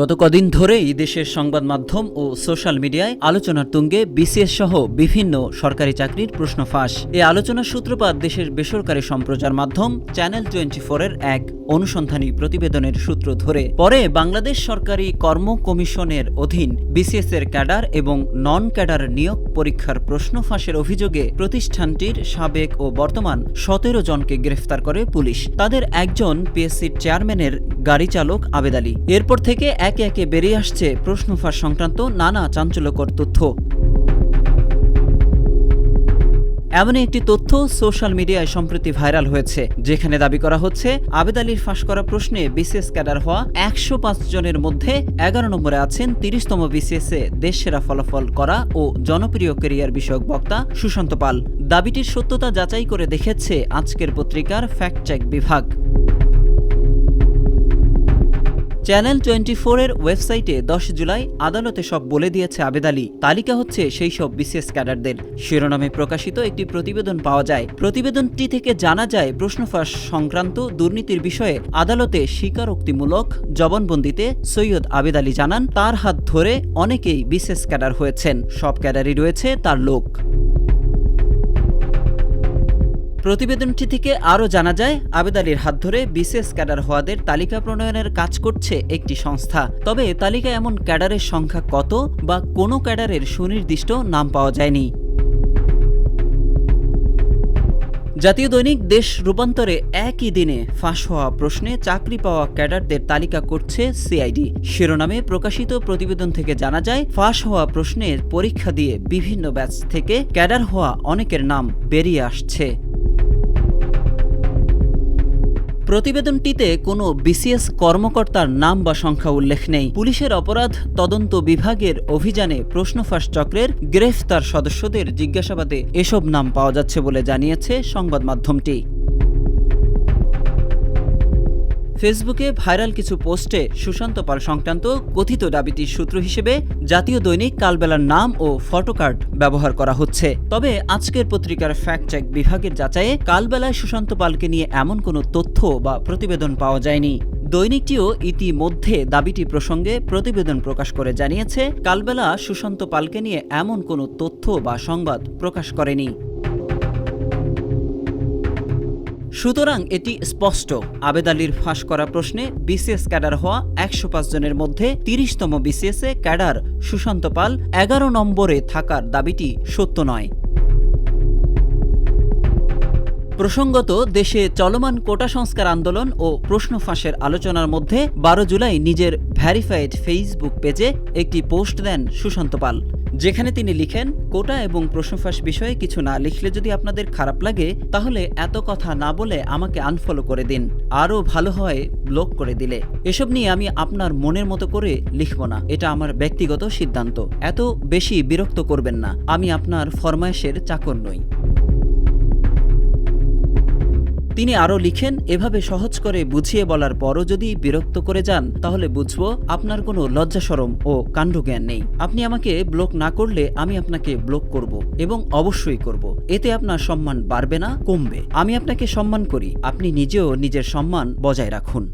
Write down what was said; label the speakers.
Speaker 1: গত কদিন ধরেই দেশের সংবাদ মাধ্যম ও সোশ্যাল মিডিয়ায় আলোচনার তুঙ্গে বিসিএস সহ বিভিন্ন সরকারি চাকরির প্রশ্ন ফাঁস। এই আলোচনার সূত্রপাত দেশের বেসরকারি সম্প্রচার মাধ্যম চ্যানেল টোয়েন্টি ফোরের এক অনুসন্ধানী প্রতিবেদনের সূত্র ধরে, পরে বাংলাদেশ সরকারি কর্ম কমিশনের অধীন বিসিএস এর ক্যাডার এবং নন ক্যাডার নিয়োগ পরীক্ষার প্রশ্ন ফাঁসের অভিযোগে প্রতিষ্ঠানটির সাবেক ও বর্তমান সতেরো জনকে গ্রেফতার করে পুলিশ। তাদের একজন পিএসসির চেয়ারম্যানের গাড়ি চালক আবেদ আলী। এরপর থেকে একে একে বেরিয়ে আসছে প্রশ্ন ফাঁস সংক্রান্ত নানা চাঞ্চল্যকর তথ্য। এমনই একটি তথ্য সোশ্যাল মিডিয়ায় সম্প্রতি ভাইরাল হয়েছে, যেখানে দাবি করা হচ্ছে আবেদ আলীর ফাঁস করা প্রশ্নে বিসিএস ক্যাডার হওয়া একশো পাঁচ জনের মধ্যে এগারো নম্বরে আছেন তিরিশতম বিসিএস এ দেশ সেরা ফলাফল করা ও জনপ্রিয় কেরিয়ার বিষয়ক বক্তা সুশান্ত পাল। দাবিটির সত্যতা যাচাই করে দেখেছে আজকের পত্রিকার ফ্যাক্ট চেক বিভাগ। চ্যানেল টোয়েন্টি ফোরের ওয়েবসাইটে দশ জুলাই আদালতে সব বলে দিয়েছে আবেদ আলী। তালিকা হচ্ছে সেই সব বিশেষ ক্যাডারদের। শিরোনামে প্রকাশিত একটি প্রতিবেদন পাওয়া যায়। প্রতিবেদনটি থেকে জানা যায় প্রশ্নফাঁস সংক্রান্ত দুর্নীতির বিষয়ে আদালতে স্বীকারোক্তিমূলক জবানবন্দিতে সৈয়দ আবেদ আলী জানান, তার হাত ধরে অনেকেই বিশেষ ক্যাডার হয়েছেন। সব ক্যাডারই রয়েছে, তার লোক। প্রতিবেদনটি থেকে আরও জানা যায় আবেদ আলীর হাত ধরে বিশেষ ক্যাডার হওয়াদের তালিকা প্রণয়নের কাজ করছে একটি সংস্থা। তবে তালিকা এমন ক্যাডারের সংখ্যা কত বা কোনো ক্যাডারের সুনির্দিষ্ট নাম পাওয়া যায়নি। জাতীয় দৈনিক দেশ রূপান্তরে একই দিনে ফাঁস হওয়া প্রশ্নে চাকরি পাওয়া ক্যাডারদের তালিকা করছে সিআইডি। শিরোনামে প্রকাশিত প্রতিবেদন থেকে জানা যায়, ফাঁস হওয়া প্রশ্নের পরীক্ষা দিয়ে বিভিন্ন ব্যাচ থেকে ক্যাডার হওয়া অনেকের নাম বেরিয়ে আসছে। প্রতিবেদনটিতে কোনো বিসিএস কর্মকর্তার নাম বা সংখ্যা উল্লেখ নেই। পুলিশের অপরাধ তদন্ত বিভাগের অভিযানে প্রশ্নফাঁস চক্রের গ্রেফতার সদস্যদের জিজ্ঞাসাবাদে এসব নাম পাওয়া যাচ্ছে বলে জানিয়েছে সংবাদ মাধ্যমটি ফেসবুকে ভাইরাল কিছু পোস্টে সুশান্ত পাল সংক্রান্ত কথিত দাবিটির সূত্র হিসেবে জাতীয় দৈনিক কালবেলার নাম ও ফটোকার্ড ব্যবহার করা হচ্ছে। তবে আজকের পত্রিকার ফ্যাক্ট চেক বিভাগের যাচাইয়ে কালবেলায় সুশান্ত পালকে নিয়ে এমন কোনো তথ্য বা প্রতিবেদন পাওয়া যায়নি। দৈনিকটিও ইতিমধ্যে দাবিটি প্রসঙ্গে প্রতিবেদন প্রকাশ করে জানিয়েছে, কালবেলা সুশান্ত পালকে নিয়ে এমন কোনো তথ্য বা সংবাদ প্রকাশ করেনি। সুতরাং এটি স্পষ্ট। আবেদ আলীর ফাঁস করা প্রশ্নে বিসিএস ক্যাডার হওয়া একশো পাঁচ জনের মধ্যে তিরিশতম বিসিএসে ক্যাডার সুশান্ত পাল এগারো নম্বরে থাকার দাবিটি সত্য নয়। প্রসঙ্গত, দেশে চলমান কোটা সংস্কার আন্দোলন ও প্রশ্ন ফাঁসের আলোচনার মধ্যে বারো জুলাই নিজের ভ্যারিফাইড ফেসবুক পেজে একটি পোস্ট দেন সুশান্ত পাল। যেখানে তিনি লিখেন, কোটা এবং প্রশ্নফাঁস বিষয়ে কিছু না লিখলে যদি আপনাদের খারাপ লাগে, তাহলে এত কথা না বলে আমাকে আনফলো করে দিন। আরও ভালো হয় ব্লক করে দিলে। এসব নিয়ে আমি আপনার মনের মতো করে লিখব না। এটা আমার ব্যক্তিগত সিদ্ধান্ত। এত বেশি বিরক্ত করবেন না। আমি আপনার ফরমায়েশের চাকর নই। তিনি আরও লিখেন, এভাবে সহজ করে বুঝিয়ে বলার পরও যদি বিরক্ত করে যান, তাহলে বুঝব আপনার কোনো লজ্জাসরম ও কাণ্ডজ্ঞান নেই। আপনি আমাকে ব্লক না করলে আমি আপনাকে ব্লক করব এবং অবশ্যই করব। এতে আপনার সম্মান বাড়বে না, কমবে। আমি আপনাকে সম্মান করি। আপনি নিজেও নিজের সম্মান বজায় রাখুন।